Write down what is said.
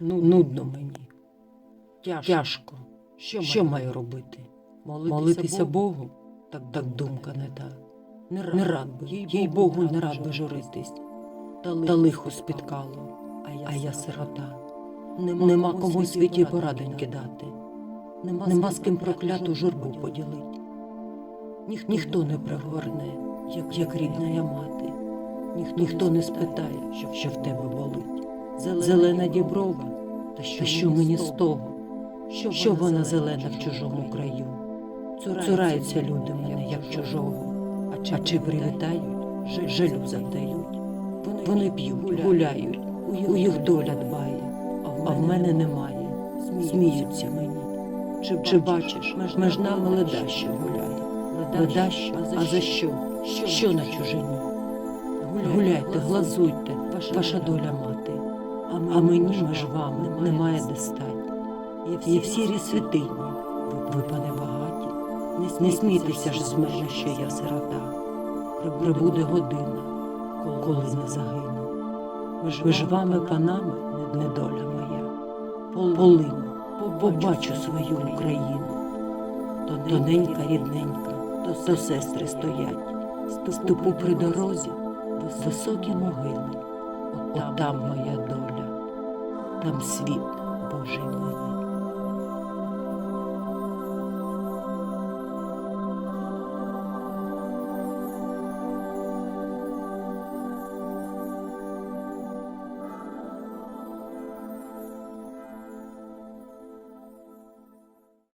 Ну, нудно мені. Тяжко. Що, що маю робити? Молитися, Богу? Так, так думка не та. Не рад би, їй Богу не рад би журитись. Та лихо спіткало, а я сирота. Нема кому у світі порадоньки дати. Нема з ким прокляту журбу поділить. Ніхто не пригорне, як, як рідна я мати. Ніхто не спитає, що, що в тебе болить. Зелена діброва, та що, що мені з того? Що вона зелена в чужому краю? Цураються люди мене, як чужого. А чи привітають, жалю завдають. Вони п'ють, гуляють, у їх доля дбає, а в мене немає. Сміються. Мені. Чи, чи бачиш, між нами ледащо гуляє. Ледащо, а за що? Що? На чужині? Гуляйте, глазуйте, ваша доля мати. А мені між вами немає де стать. Є в сірі святині, ви, пане багаті. Не смійтеся ж з мене, що я сирота. Прибуде година, коли не загину. Ви ж вами, панами, недоля моя. Полину, побачу свою Україну. Тоненька, рідненька, то сестри стоять. Ступу при дорозі, високі могили. От там моя там світ Божий.